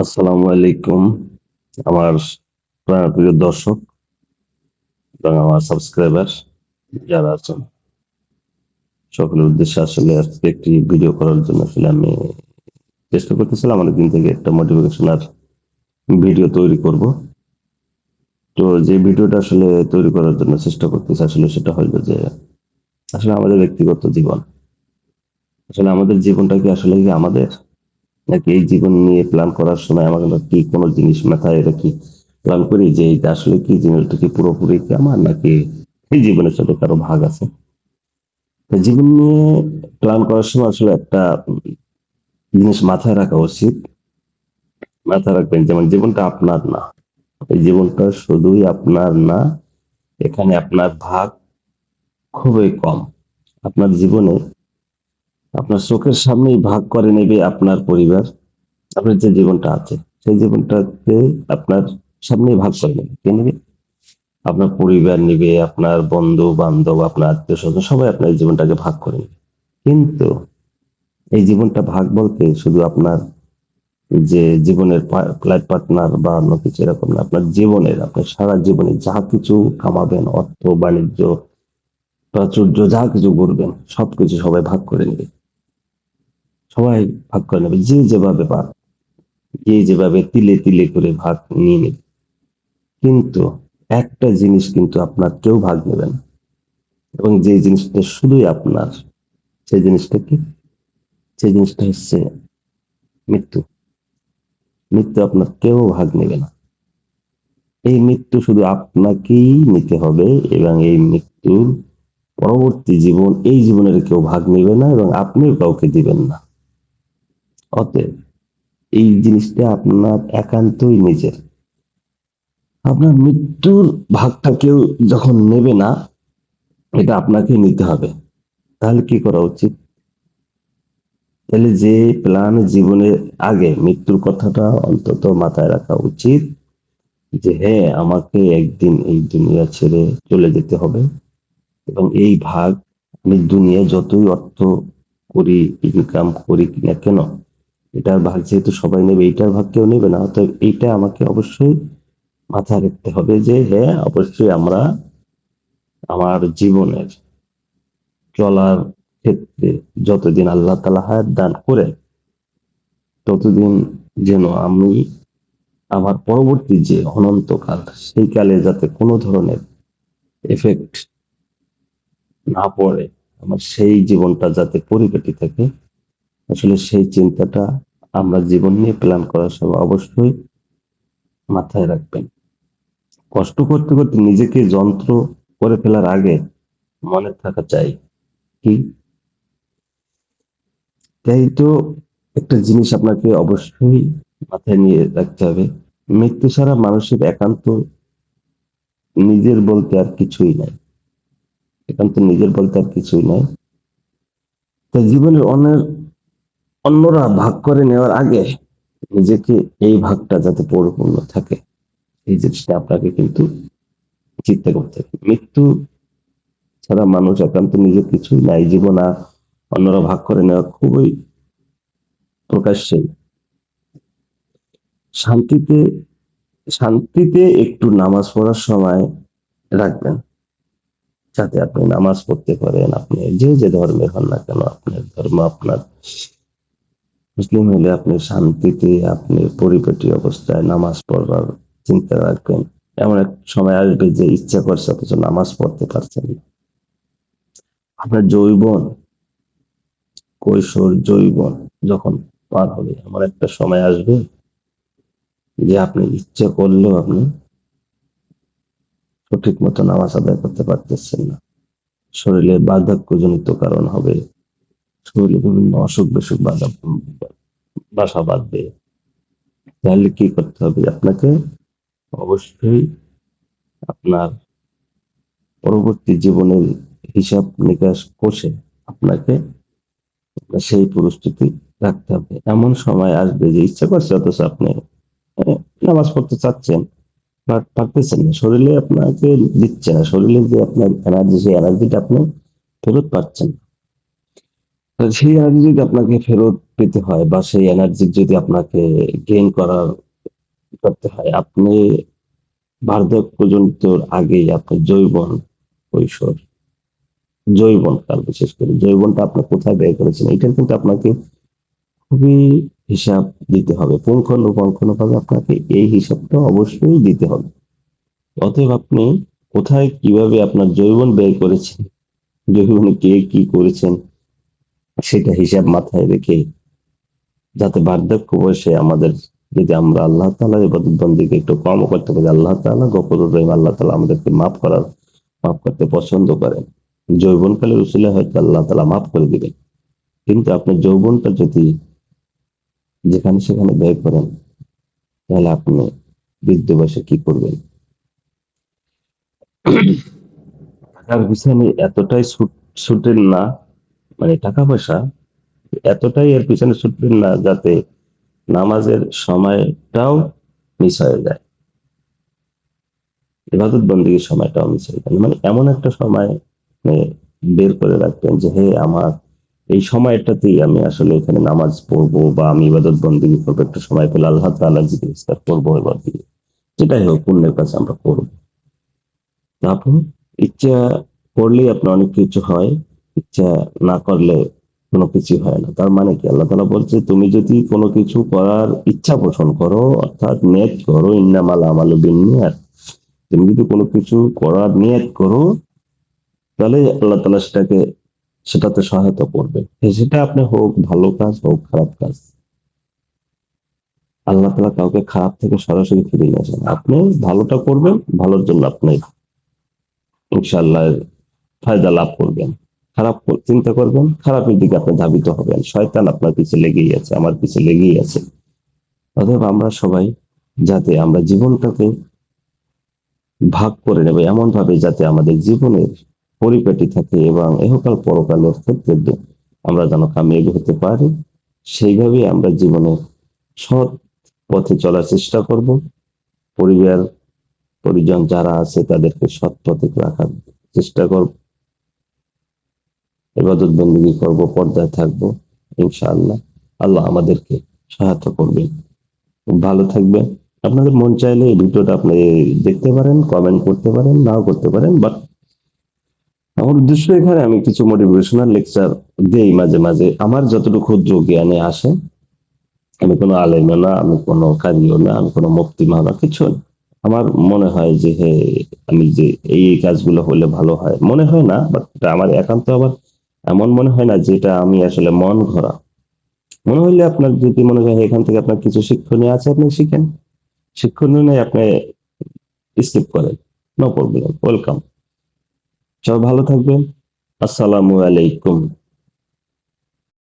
আসসালামু আলাইকুম, আমার প্রিয় দর্শক এবং আমার সাবস্ক্রাইবার যারা আছেন। সকলের উদ্দেশ্যে আসলে আজকে একটি ভিডিও করার জন্য আসলে আমি চেষ্টা করতেছিলাম অনেকদিন থেকে একটা মোটিভেশনাল ভিডিও তৈরি করব। তো যে ভিডিওটা আসলে তৈরি করার জন্য চেষ্টা করতেছি আসলে সেটা হলো যে, আসলে আমাদের ব্যক্তিগত জীবন। আসলে আমাদের জীবনটা কি আসলে কি আমাদের? নাকি এই জীবন নিয়ে প্ল্যান করার সময় আমাদের কি কোনো জিনিস মাথায় রেখে প্ল্যান করি যে এটা আসলে কি জিনিসটা কি পুরোপুরি কি আমার নাকি এই জীবনের সাথে কারও ভাগ আছে? জীবন নিয়ে প্ল্যান করার সময় আসলে একটা জিনিস মাথায় রাখা উচিত। মাথায় রাখবেন যেমন জীবনটা আপনার না। এই জীবনটা শুধুই আপনার না, এখানে আপনার ভাগ খুবই কম। আপনার জীবনে আপনার চোখের সামনেই ভাগ করে নেবে আপনার পরিবার, আপনার যে জীবনটা আছে, সেই জীবনটাকে আপনার সামনেই ভাগ করে নেবে। কে নেবে? আপনার পরিবার নিবে, আপনার বন্ধু, বান্ধব, আপনার আত্মীয় স্বজন সবাই আপনার জীবনটাকে ভাগ করে নেবে। কিন্তু এই জীবনটা ভাগ বলতে শুধু আপনার যে জীবনের ফ্লাইট পার্টনার বা অন্য কিছু এরকম না, আপনার জীবনের, আপনার সারা জীবনে যা কিছু কামাবেন, অর্থ, বাণিজ্য, প্রাচুর্য, যা কিছু করবেন সবকিছু সবাই ভাগ করে নেবে। সবাই ভাগ করে নেবে, যে যেভাবে পার যে যেভাবে তিলে তিলে করে ভাগ নিয়ে নেবে। কিন্তু একটা জিনিস কিন্তু আপনার কেউ ভাগ নেবে না। এবং যে জিনিসটা শুধুই আপনার সেই জিনিসটা কি? সেই জিনিসটা হচ্ছে মৃত্যু। মৃত্যু আপনার কেউ ভাগ নেবে না। এই মৃত্যু শুধু আপনাকেই নিতে হবে এবং এই মৃত্যুর পরবর্তী জীবন, এই জীবনের কেউ ভাগ নেবে না এবং আপনিও কাউকে দিবেন না। অতএব এই জিনিসটা আপনার একান্তই নিজের। আপনার মৃত্যুর ভাগটা কেউ যখন নেবে না, এটা আপনাকে নিতে হবে। তাহলে কি করা উচিত? তাহলে যে প্ল্যান জীবনের আগে মৃত্যুর কথাটা অন্তত মাথায় রাখা উচিত যে হ্যাঁ আমাকে একদিন এই দুনিয়া ছেড়ে চলে যেতে হবে এবং এই ভাগ আমি দুনিয়া যতই অর্থ করি, ইনকাম করি না কেন এটার ভাগ যেহেতু সবাই নেবে, এইটার ভাগ কেউ নেবে না। অতএব এইটা আমাকে অবশ্যই মাথায় রাখতে হবে যে হ্যাঁ অবশ্যই আমরা আমার জীবনের চলার ক্ষেত্রে যতদিন আল্লাহ তালা হায়াত দান করে, ততদিন যেন আমি আমার পরবর্তী যে অনন্তকাল সেই কালে যাতে কোনো ধরনের এফেক্ট না পড়ে, আমার সেই জীবনটা যাতে পরিপাটি থাকে, আসলে সেই চিন্তাটা আমরা জীবন নিয়ে প্ল্যান করার সময় অবশ্যই মাথায় রাখবেন। কষ্ট করতে করতে নিজেকে যন্ত্র করে ফেলার আগে মনে থাকা চাই কি? তাই তো একটা জিনিস আপনাকে অবশ্যই মাথায় নিয়ে রাখতে হবে। মৃত্যু ছাড়া মানুষের একান্ত নিজের বলতে আর কিছুই নাই। একান্ত নিজের বলতে আর কিছুই নাই। তাই জীবনের অন্যের অন্যরা ভাগ করে নেওয়ার আগে নিজেকে এই ভাগটা যাতে পরিপূর্ণ থাকে। এই জিনিসটা আপনাকে কিন্তু চিন্তা করতে হবে। মৃত্যু ছাড়া মানুষ একান্ত নিজের কিছুই নাই। জীবন আর অন্যরা ভাগ করে নেওয়া খুবই প্রকাশ্যে। শান্তিতে শান্তিতে একটু নামাজ পড়ার সময় রাখবেন। যাতে আপনি নামাজ পড়তে পারেন। আপনি যে যে ধর্মের হন না কেন, আপনার ধর্ম, আপনার মুসলিম হলে আপনি শান্তিতে, আপনি পরিপাটি অবস্থায় নামাজ পড়বার চিন্তা রাখবেন। এমন এক সময় আসবে যে ইচ্ছা করছে, অথচ নামাজ পড়তে পারছেন না। আপনার জৈবন কৈশোর জৈবন যখন পার হবে, এমন একটা সময় আসবে যে আপনি ইচ্ছা করলেও আপনি সঠিক মতো নামাজ আদায় করতে পারতেছেন না। শরীরে বার্ধক্যজনিত কারণ হবে। শরীরে বিভিন্ন অসুখ বিসুখ বাধা বাসা বাঁধবে। তাহলে কি করতে হবে আপনাকে? অবশ্যই আপনার পরবর্তী জীবনের হিসাব নিকাশ কষে আপনাকে সেই পরিস্থিতি রাখতে হবে। এমন সময় আসবে যে ইচ্ছা করছে অথচ আপনি নামাজ পড়তে চাচ্ছেন, বাট পারতেছেন না। শরীরে আপনাকে দিচ্ছে না। শরীরে যে আপনার এনার্জি সেই এনার্জিটা আপনি ফেরত পাচ্ছেন না। সেই এনার্জি যদি আপনাকে ফেরত পেতে হয় বা সেই এনার্জি যদি আপনাকে গেইন করার করতে হয়, আপনি বার্ধক্য পর্যন্তর আগেই আপনার জৈবন কৈশোর, জৈবন কাল বিশেষ করে, জৈবনটা আপনি কোথায় ব্যয় করেছেন, এটা কিন্তু আপনাকে খুবই হিসাব দিতে হবে। পুঙ্খানুপুঙ্খানু ভাবে আপনাকে এই হিসাবটা অবশ্যই দিতে হবে। অতএব আপনি কোথায় কীভাবে আপনার জৈবন ব্যয় করেছেন, জৈবনে কে কি করেছেন সেটা হিসাব মাথায় রেখে যাতে বার্ধক্য বয়সে আমাদের যদি আমরা আল্লাহ তালা ইবাদত একটু কম করতে পারি, আল্লাহ তালা গফর রহিম, আল্লাহ তালা আমাদেরকে মাফ করার, মাফ করতে পছন্দ করেন। যৌবনকালের উচিলে হয়তো আল্লাহ তালা মাফ করে দিবেন। কিন্তু আপনি যৌবনটা যদি যেখানে সেখানে ব্যয় করেন, তাহলে আপনি বৃদ্ধ বয়সে কি করবেন? টাকার পিছনে এতটাই ছুট- ছুটেন না মানে টাকা পয়সা এতটাই এর পিছনে ছুটবেন না যাতে নামাজের সময়টাও মিস হয়ে যায়। ইবাদত বন্দীর সময়টাও মিস হয়ে যায়। মানে এমন একটা সময় বের করে রাখবেন যে, হে, আমার এই সময়টাতেই আমি আসলে এখানে নামাজ পড়ব বা আমি ইবাদত বন্দী করব, একটা সময় পেলে আল্লাহ জিকির ইস্তার করব এবার দিয়ে। যেটাই হোক, পুণ্যের কাছে আমরা করব। তারপর ইচ্ছা করলেই আপনার অনেক কিছু হয়। ইচ্ছা না করলে কোনো কিছু হয় না। তার মানে কি? আল্লাহ তালা বলছে, তুমি যদি কোনো কিছু করার ইচ্ছা পোষণ করো, অর্থাৎ নিয়ত করো, ইন্নামাল আমাল বিনিয়াত তুমি যদি কোনো কিছু করার নিয়ত করো, তাহলে আল্লাহ তালা সেটাকে, সেটাতে সহায়তা করবে। সেটা আপনি হোক, ভালো কাজ হোক, খারাপ কাজ। আল্লাহ তালা কাউকে খারাপ থেকে সরাসরি ফিরে নিয়ে আসেন। আপনি ভালোটা করবেন, ভালোর জন্য আপনি ইনশাল্লাহ ফায়দা লাভ করবেন। খারাপ চিন্তা করবেন, খারাপের দিকে আপনি ধাবিত হবেন। শয়তান আপনার পিছে লেগেই আছে, আমার পিছে লেগেই আছে। অতএব আমরা সবাই যাতে আমরা জীবনটাকে ভাগ করে নেব এমন ভাবে যাতে আমাদের জীবনের পরিপাটি থাকে এবং এহকাল পরকালের ক্ষেত্রে আমরা যেন কামিয়াব হতে পারি সেইভাবে আমরা জীবনে সৎ পথে চলার চেষ্টা করব। পরিবার, পরিজন যারা আছে তাদেরকে সৎ পথে রাখার চেষ্টা করব। এবাদত বন্দী করব, পর্দায় থাকব, ইনশাআল্লাহ। আল্লাহ আমাদেরকে সহায়তা করবে। ভালো থাকবে আপনাদের মন চাইলে এই ভিডিওটা আপনি দেখতে পারেন কমেন্ট করতে পারেন, নাও করতে পারেন বাট আমার উদ্দেশ্য এখানে আমি কিছু মোটিভেশনাল লেকচার দেই মাঝে মাঝে। আমার যতটুকু ক্ষুদ্র জ্ঞানে আসে, আমি কোনো আলেমও না, আমি কোনো কারিও না, আমি কোনো মুক্তি মামা কিছু না। আমার মনে হয় যে, হে, আমি যে এই কাজগুলো হলে ভালো হয়। মনে হয় না বাট আমার একান্ত আবার এমন মনে হয় না যেটা আমি আসলে মন ঘোরা। মনে হইলে আপনার যদি মনে হয় এখান থেকে আপনার কিছু শিক্ষণীয় আছে, আপনি শিখেন। শিক্ষণীয় নেই, আপনি স্কিপ করেন। নো প্রবলেম ওয়েলকাম সবাই ভালো থাকবেন। আসসালামু আলাইকুম।